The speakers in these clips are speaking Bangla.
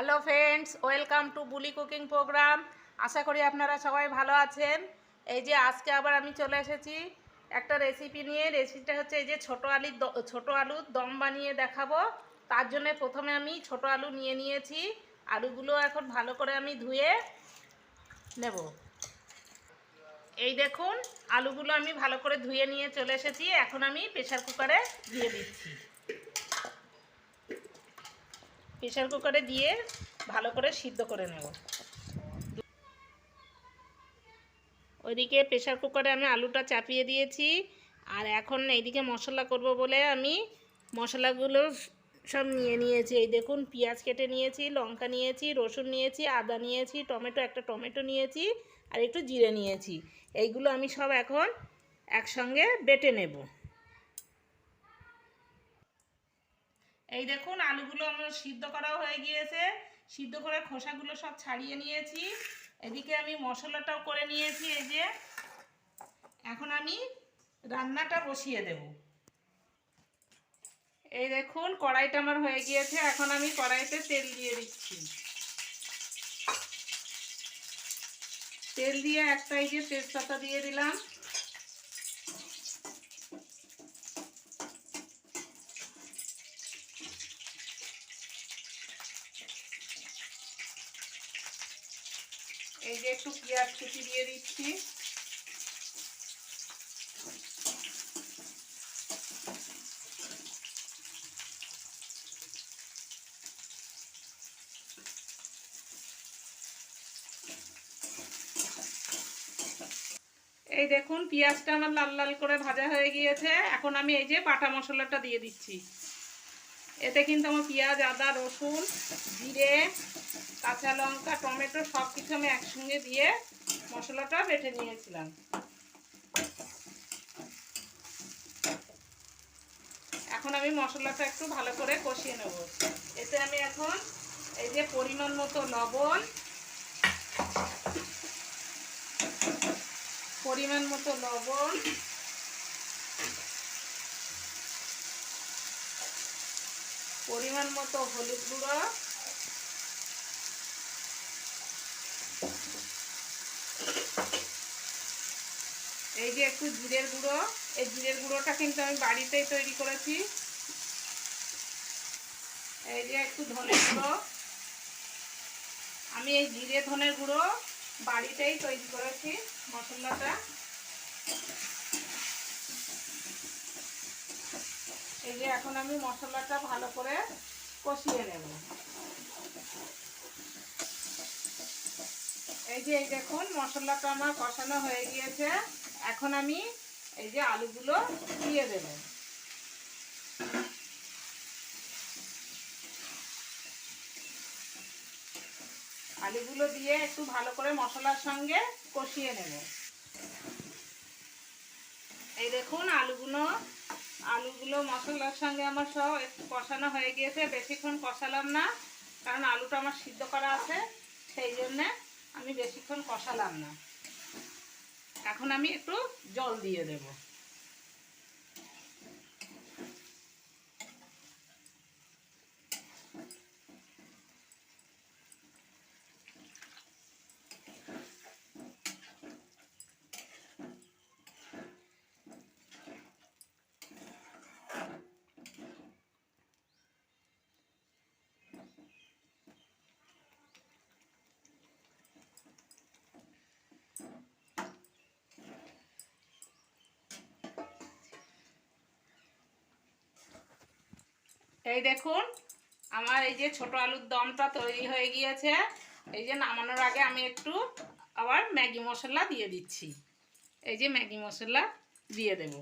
Hello friends welcome to Buli cooking program আশা করি আপনারা সবাই ভালো আছেন। এই যে আজকে আবার আমি চলে এসেছি একটা রেসিপি নিয়ে। রেসিপিটা হচ্ছে এই যে ছোটো আলুর ছোটো আলুর দম বানিয়ে দেখাবো। তার জন্য প্রথমে আমি ছোটো আলু নিয়ে নিয়েছি। আলুগুলো এখন ভালো করে আমি ধুয়ে নেব। এই দেখুন, আলুগুলো আমি ভালো করে ধুয়ে নিয়ে চলে এসেছি। এখন আমি প্রেশার কুকারে দিয়ে দিচ্ছি। প্রেশার কুকারে দিয়ে ভালো করে সিদ্ধ করে নেব। ওইদিকে প্রেশার কুকারে আমি আলুটা চাপিয়ে দিয়েছি। আর এখন এইদিকে মশলা করব বলে আমি মশলাগুলো সব নিয়ে নিয়েছি। এই দেখুন, পেঁয়াজ কেটে নিয়েছি, লঙ্কা নিয়েছি, রসুন নিয়েছি, আদা নিয়েছি, টমেটো, একটা টমেটো নিয়েছি, আর একটু জিরে নিয়েছি। এইগুলো আমি সব এখন একসঙ্গে বেটে নেব। এই দেখুন, আলুগুলো আমার সিদ্ধ করাও হয়ে গিয়েছে। সিদ্ধ করে খোসাগুলো সব ছাড়িয়ে নিয়েছি। এদিকে আমি মশলাটাও করে নিয়েছি, এই যে। এখন আমি রান্নাটা বসিয়ে দেব। এই দেখুন, কড়াইটা আমার হয়ে গিয়েছে। এখন আমি কড়াইতে তেল দিয়ে দিচ্ছি। তেল দিয়ে একটা এই যে তেজপাতা দিয়ে দিলাম। এই যে একটু পেঁয়াজ কুচি দিয়ে দিচ্ছি। এই দেখুন, পেঁয়াজটা আমার লাল লাল করে ভাজা হয়ে গিয়েছে। এখন আমি এই যে বাটা মশলাটা দিয়ে দিচ্ছি। এতে কিন্তু আমার পেঁয়াজ, আদা, রসুন, জিরে, কাঁচা লঙ্কা, টমেটো সব কিছু আমি একসঙ্গে দিয়ে মশলাটা বেটে নিয়েছিলাম। এখন আমি মশলাটা একটু ভালো করে কষিয়ে নেব। এতে আমি এখন এই যে পরিমাণ মতো লবণ, পরিমাণ মতো লবণ পরিমাণ মতো হলুদ গুঁড়ো। এই যে একটু জিরের গুঁড়ো। এই জিরের গুঁড়োটা কিন্তু আমি বাড়িতেই তৈরি করেছি। এই যে একটু ধনের গুঁড়ো। আমি এই জিরে ধনের গুঁড়ো বাড়িতেই তৈরি করেছি মশলাটা এই যে এখন আমি মশলাটা ভালো করে কষিয়ে নেব। এই যে এই দেখুন, মশলাটা আমার কষানো হয়ে গিয়েছে। এখন আমি এই যে আলুগুলো দিয়ে দেব। আলুগুলো দিয়ে একটু ভালো করে মশলার সঙ্গে কষিয়ে নেব। এই দেখুন, আলুগুলো আলুগুলো মশলার সঙ্গে আমার সব একটু কষানো হয়ে গিয়েছে। বেশিক্ষণ কষালাম না, কারণ আলুটা আমার সিদ্ধ করা আছে, সেই জন্যে আমি বেশিক্ষণ কষালাম না। এখন আমি একটু জল দিয়ে দেব। এই দেখুন, আমার এই যে ছোট আলুর দমটা তৈরি হয়ে গিয়েছে। এই যে নামানোর আগে আমি একটু আবার ম্যাগি মশলা দিয়ে দিচ্ছি। এই যে ম্যাগি মশলা দিয়ে দেব।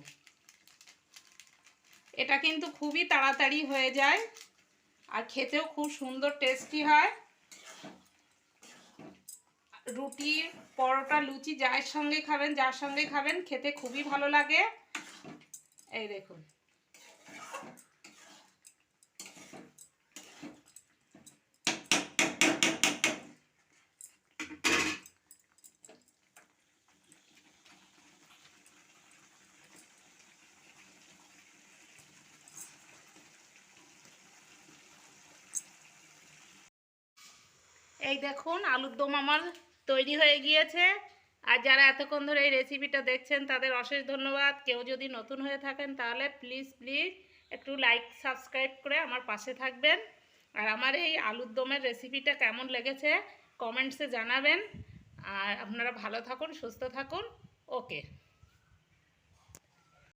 এটা কিন্তু খুবই তাড়াতাড়ি হয়ে যায় আর খেতেও খুব সুন্দর টেস্টি হয়। রুটি, পরোটা, লুচি যার সঙ্গে খাবেন, যার সঙ্গে খাবেন, খেতে খুবই ভালো লাগে। এই দেখুন। এই দেখুন, আলুর দম আমার তৈরি হয়ে গিয়েছে। আর যারা এতক্ষণ ধরে এই রেসিপিটা দেখছেন, তাদের অশেষ ধন্যবাদ। কেউ যদি নতুন হয়ে থাকেন, তাহলে প্লিজ প্লিজ একটু লাইক সাবস্ক্রাইব করে আমার পাশে থাকবেন। আর আমার এই আলুর দমের রেসিপিটা কেমন লেগেছে কমেন্টসে জানাবেন। আর আপনারা ভালো থাকুন, সুস্থ থাকুন। ওকে